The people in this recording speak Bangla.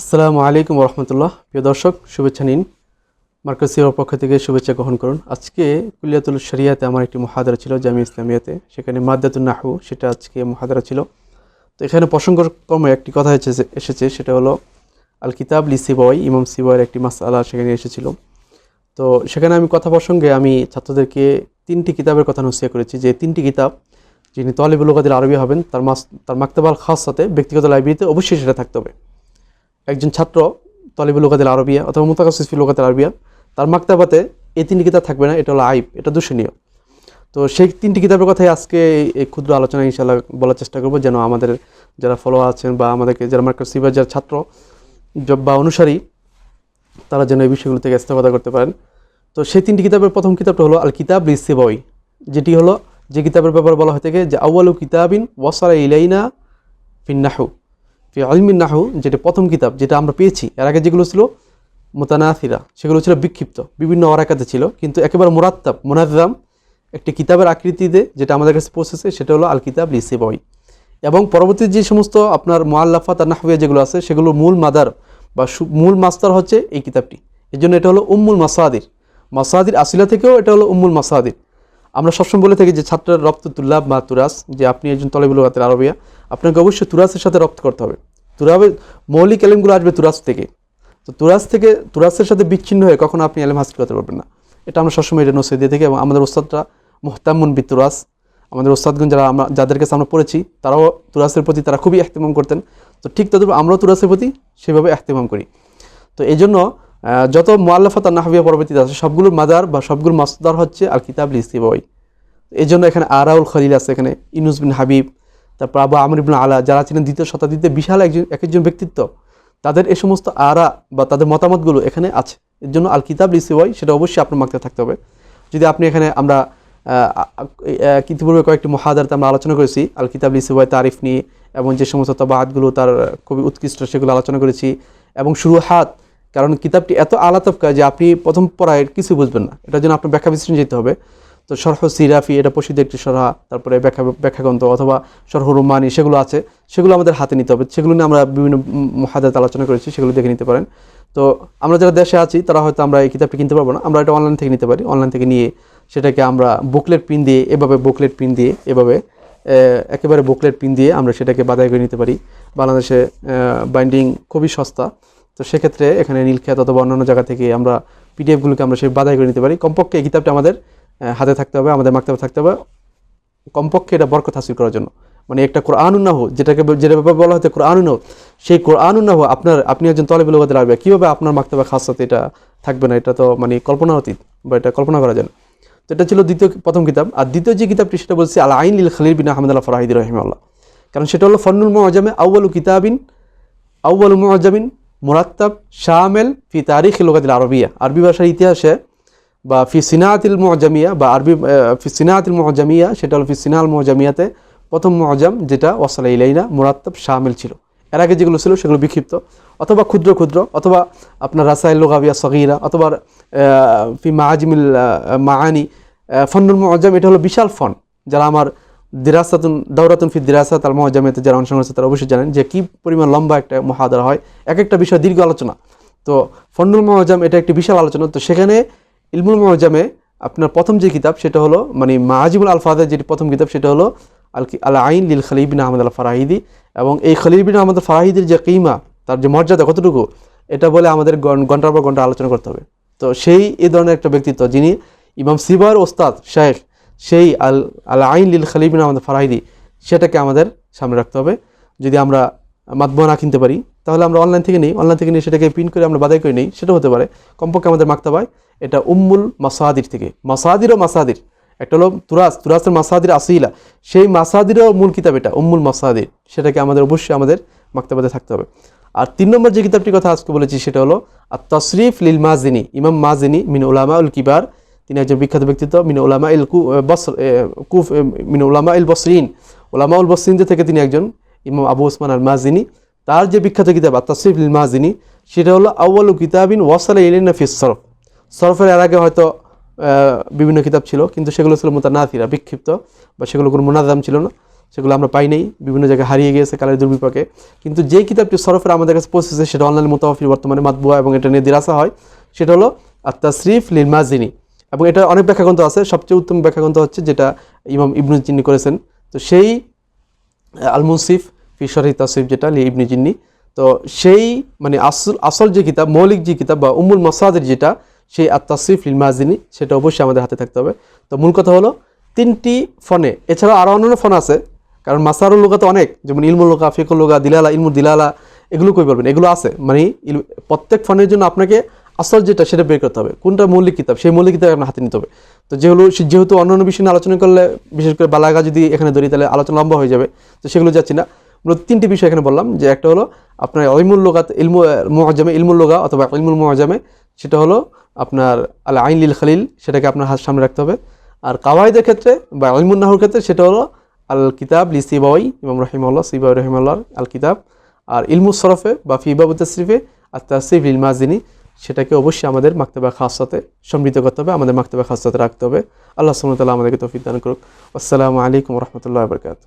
আসসালামু আলাইকুম রহমতুল্লাহ প্রিয় দর্শক, শুভেচ্ছা নিন। মার্কাস সিওর পক্ষ থেকে শুভেচ্ছা গ্রহণ করুন। আজকে কুলিয়াতুল শরিয়াতে আমার একটি মহাদারা ছিল, জামি ইসলামিয়াতে। সেখানে মাদ্দাতুল নাহু সেটা আজকে মহাদারা ছিল। তো এখানে প্রসঙ্গক্রমে একটি কথা এসেছে এসেছে, সেটা হলো আল কিতাব লি সিবয় ইমাম সিবয়ের একটি মাস মাসালা সেখানে এসেছিল। তো সেখানে আমি কথা প্রসঙ্গে আমি ছাত্রদেরকে তিনটি কিতাবের কথা নসিয়া করেছি। যে তিনটি কিতাব, যিনি তলিবুল কাদের আরবি হবেন, তার মাস, তার মাক্তাবাল খাস সাথে ব্যক্তিগত লাইব্রেরিতে অবশ্যই সেটা থাকতে হবে। একজন ছাত্র তলিবুল লোকাতের আরবিয়া অথবা মুতাকাসিফি লোকাতের আরবিয়া, তার মাক্তাবাতে এই তিনটি কিতাব থাকবে না, এটা হলো আইব, এটা দূষণীয়। তো সেই তিনটি কিতাবের কথাই আজকে এই ক্ষুদ্র আলোচনা ইনশাল্লাহ বলার চেষ্টা করব, যেন আমাদের যারা ফলো আছেন বা আমাদেরকে যারা মার্কাস সিবার যারা ছাত্র বা অনুসারী, তারা যেন এই বিষয়গুলো থেকে ইস্তেফাদা করতে পারেন। তো সেই তিনটি কিতাবের প্রথম কিতাবটা হলো আল কিতাব রিসেবই যেটি হলো যে কিতাবের ব্যাপারে বলা হয়ে থাকে যে আউয়ালু কিতাবিন ওয়াসালা ইলাইনা ফিন্নাহু ফি আলমিন নাহু যেটা প্রথম কিতাব যেটা আমরা পেয়েছি, এর আগে যেগুলো ছিল মোতানাথিরা, সেগুলো ছিল বিক্ষিপ্ত, বিভিন্ন অরাকাতে ছিল, কিন্তু একেবারে মুরাত্তাব মোনাজাম একটি কিতাবের আকৃতিতে যেটা আমাদের কাছে পৌঁছেছে, সেটা হলো আল কিতাব লিসেবই এবং পরবর্তী যে সমস্ত আপনার মোয়াল্লাফাত নাহবিয়া যেগুলো আছে, সেগুলো মূল মাদার বা মূল মাস্টার হচ্ছে এই কিতাবটি। এই জন্য এটা হলো উম্মুল মাসাদির। মাসাদির আসিলা থেকেও এটা হলো উম্মুল মাসাদির। আমরা সবসময় বলে থাকি যে ছাত্রের রপ্ত তুল্লাভ বা তুরাস যে আপনি একজন তলেবুল আরবিয়া আপনাকে অবশ্যই তুরাসের সাথে রপ্ত করতে হবে। তুরাবে মৌলিক এলেমগুলো আসবে তুরাস থেকে। তো তুরাস থেকে, তুরাসের সাথে বিচ্ছিন্ন হয়ে কখনো আপনি এলেম হাসিল করতে পারবেন না। এটা আমরা সবসময় এটা নসে দিয়ে থাকি এবং আমাদের ওস্তাদরা মোহতামুন বিতুরাস আমাদের ওস্তাদগঞ্জ যারা আমরা, যাদের কাছে আমরা পড়েছি, তারাও তুরাসের প্রতি তারা খুবই এহতেমাম করতেন। তো ঠিক তদ্রুপ আমরাও তুরাসের প্রতি সেভাবে এহতেমাম করি। তো এই জন্য যত মোয়াল্লাফাত নাহবিয়া পরবর্তীতে আছে সবগুলোর মাদার বা সবগুলোর মাসদার হচ্ছে আল কিতাব লিসিবই এই জন্য এখানে আরাউল খলিল আছে, এখানে ইনুস বিন হাবিব তারপর আবু আমর ইবন আলা যারা ছিলেন দ্বিতীয় শতাব্দীতে বিশাল একজন, এক একজন ব্যক্তিত্ব, তাদের এ সমস্ত আরা বা তাদের মতামতগুলো এখানে আছে। এর জন্য আল কিতাব লিসিবই সেটা অবশ্যই আপনার মাগতে থাকতে হবে। যদি আপনি এখানে আমরা ইতিপূর্বে কয়েকটি মহাদারতে আমরা আলোচনা করেছি আল কিতাব লিসিবই তারিফ নিয়ে, এবং যে সমস্ত তবাহাতগুলো তার খুবই উৎকৃষ্ট সেগুলো আলোচনা করেছি, এবং শুরু হাত কারণ কিতাবটি এত আলাতবকা যে আপনি প্রথম পড়ায় কিছু বুঝবেন না। এটার জন্য আপনার ব্যাখ্যা বিশ্লেষণ যেতে হবে। তো সরহ সিরাফি, এটা প্রসিদ্ধ একটি সরহা তারপরে ব্যাখ্যা, ব্যাখ্যাগ্রন্থ অথবা সরহ রুমানি, সেগুলো আছে, সেগুলো আমাদের হাতে নিতে হবে। সেগুলো নিয়ে আমরা বিভিন্ন মহাদাত আলোচনা করেছি, সেগুলো দেখে নিতে পারেন। তো আমরা যারা দেশে আছি, তারা হয়তো আমরা এই কিতাবটি কিনতে পারব না। আমরা এটা অনলাইন থেকে নিতে পারি। অনলাইন থেকে নিয়ে সেটাকে আমরা বুকলেট পিন দিয়ে, এভাবে বুকলেট পিন দিয়ে, এভাবে একেবারে বুকলেট পিন দিয়ে আমরা সেটাকে বাদাই করে নিতে পারি। বাংলাদেশে বাইন্ডিং খুবই সস্তা। তো সেক্ষেত্রে এখানে নীলক্ষেত অথবা অন্যান্য জায়গা থেকে আমরা পিডিএফগুলোকে আমরা সেই বাদাই করে নিতে পারি। কমপক্ষে এই কিতাবটা আমাদের হাতে থাকতে হবে, আমাদের মাকতাবে থাকতে হবে। কমপক্ষে এটা বরকত হাসিল করার জন্য। মানে একটা কোরআনুন্নাহ যেটাকে যেটা ব্যাপারে বলা হচ্ছে কোরআনুন্নাহ সেই কোরআনুন্নাহ আপনার, আপনি একজন তলেবুল ওগাদের লাগবে কীভাবে আপনার মাকতাবে খাসাতে এটা থাকবে না? এটা তো মানে কল্পনা অতীত, বা এটা কল্পনা করা যায় তো এটা ছিল দ্বিতীয় প্রথম কিতাব। আর দ্বিতীয় যে কিতাবটি, সেটা বলছি আল আইন লিল খালিল বিন আহমদ আল্লাহ ফরাহিদ রহিমাল্লাহ কারণ সেটা হলো ফন্নুল মজামে আউ্বালু কিতাবিন আউ্বালু মজামিন মুরাত্তাব শামেল ফি তারিখ লোকাতিল আরবিয়া। আরবি ভাষার ইতিহাসে বা ফি সিনাতিল মজামিয়া বা আরবি ফি সিনাতিল মজামিয়া, সেটা হলো ফি সিনাল মজামিয়াতে প্রথম মজাম যেটা ওয়াসালা ইলাইনা, মুরাত্তাব শামিল ছিল। এর আগে যেগুলো ছিল সেগুলো বিক্ষিপ্ত। অথবা ক্ষুদ্র ক্ষুদ্র, অথবা আপনার রাসাইল লোগাবিয়া সগিরা, অথবা ফি মাহাজিমিল মাহানি ফন্নুল মজাম, এটা হলো বিশাল ফন। যারা আমার দিরাসাতুন দৌরাতুন ফি দিরাসাত আল মহাজামিয়াতে যারা অংশগ্রহণ করেছে তারা অবশ্যই জানেন যে কী পরিমাণ লম্বা একটা মহাদারা হয়। এক একটা বিষয় দীর্ঘ আলোচনা। তো ফন্নুল মহাজাম এটা একটি বিশাল আলোচনা। তো সেখানে ইলমুল মহাজামে আপনার প্রথম যে কিতাব সেটা হলো মানে মাহাজিবুল আলফাদের যেটি প্রথম কিতাব সেটা হলো আল আল আইন লিল খলিবিন আহমদ আল ফারাহিদি এবং এই খলিবিন আহমদ আল ফারাহিদির যে কিমা, তার যে মর্যাদা কতটুকু, এটা বলে আমাদের ঘন- ঘণ্টার পর ঘণ্টা আলোচনা করতে হবে। তো সেই এই ধরনের একটা ব্যক্তিত্ব যিনি ইমাম সিবার ওস্তাদ শেখ সেই আল আল আইন লিল খলিবিন আহমদ ফারাহিদি সেটাকে আমাদের সামনে রাখতে হবে। যদি আমরা মাতবুয়া না কিনতে পারি তাহলে আমরা অনলাইন থেকে নিই। অনলাইন থেকে নিয়ে সেটাকে প্রিন্ট করে আমরা বাদাই করে নিই। সেটা হতে পারে কমপক্ষে আমাদের মাক্তাবায় এটা উম্মুল মাসাদির থেকে। মাসাদির ও মাসাদির। একটা হলো তুরাস। তুরাসের মাসাদির আসিলা। সেই মাসাদিরও মূল কিতাব এটা, উম্মুল মাসাদির। সেটাকে আমাদের অবশ্যই আমাদের মাক্তাবাদে থাকতে হবে। আর তিন নম্বর যে কিতাবটির কথা আজকে বলেছি, সেটা হলো আর তশরিফ লিল মাজিনী, ইমাম মাজিনী মিন উলামা উল কিবার। তিনি একজন বিখ্যাত ব্যক্তিত্ব, মিন ওলামা ইল কু বস কুফ মিন উলামা ইল বসরিন। উলামা উল বসরিনদের থেকে তিনি একজন ইমাম আবু ওসমান আল মাজিনী তার যে বিখ্যাত কিতাব তসরিফ লিল সেটা হলো আউ্বালু কিতাবিন ওয়াসাল ইলিনা ফিস সরফ। সরফের এর আগে হয়তো বিভিন্ন কিতাব ছিল, কিন্তু সেগুলো ছিল মোতানাথিরা, বিক্ষিপ্ত, বা সেগুলো কোনো মোনাজাম ছিল না। সেগুলো আমরা পাই নাই, বিভিন্ন জায়গায় হারিয়ে গিয়েছে কালের দুর্বিপাকে। কিন্তু যে কিতাবটি সরফের আমাদের কাছে পৌঁছেছে, সেটা অনলাইন মোতাফি বর্তমানে মাতবুয়া এবং এটা নিয়ে দিরাসা হয়, সেটা হলো আত্মাশরিফ লিল মাজিনী এবং এটা অনেক ব্যাখ্যাগ্রন্থ আছে, সবচেয়ে উত্তম ব্যাখ্যাগ্রন্থ হচ্ছে যেটা ইমাম ইবনুল চিন্নি করেছেন। তো সেই আল মুনসিফ ফি শরহি তাসিফ যেটা, লি ইবনি জিন্নি। তো সেই মানে আসল আসল যে কিতাব, মৌলিক যে কিতাব বা উমুল মাসাদের যেটা, সেই আত্মাসিফ লিল মাজিনী, সেটা অবশ্যই আমাদের হাতে থাকতে হবে। তো মূল কথা হলো, তিনটি ফোনে, এছাড়াও আরও অন্যান্য ফোন আছে, কারণ মাসারুল লোকা তো অনেক, যেমন ইলমুল লোকা ফিকুল লোকা, দিলালা, ইলমুল দিলালা, এগুলো কই বলবেন? এগুলো আছে মানে প্রত্যেক ফোনের জন্য আপনাকে আসল যেটা, সেটা বের করতে হবে। কোনটা মৌলিক কিতাব, সেই মৌলিক কিতাব আপনার হাতে নিতে হবে। তো যেগুলো যেহেতু অন্যান্য বিষয় নিয়ে আলোচনা করলে, বিশেষ করে বালাগা যদি এখানে ধরি, তাহলে আলোচনা লম্বা হয়ে যাবে। তো সেগুলো যাচ্ছি না। মূলত তিনটি বিষয় এখানে বললাম, যে একটা হলো আপনার ইলমুল লোগাত, ইলমু মহাজামে ইলমুল অথবা ইলমুল মহাজামে সেটা হলো আপনার আল আইন লিল খালিল, সেটাকে আপনার হাত সামনে রাখতে হবে। আর কাওয়াইদের ক্ষেত্রে বা ইলমুল নাহুর ক্ষেত্রে সেটা হলো আল কিতাব লি সিবাওয়াই, ইমাম রহিমাল্লাহ সিবাই রহিমাল্লাহ আল কিতাব আর ইলমু সরফে বা ফিবাবু তসরিফে আর তাসরিফ ইল মাজিনী, সেটাকে অবশ্যই আমাদের মাক্তবা খাসাতে সমৃদ্ধ করতে হবে, আমাদের মাক্তবা খাসাতে রাখতে হবে। আল্লাহ সুমতাল্লাহ আমাদেরকে তৌফিক দান করুক। আসসালামু আলাইকুম রহমতুল্লাহ বরকাত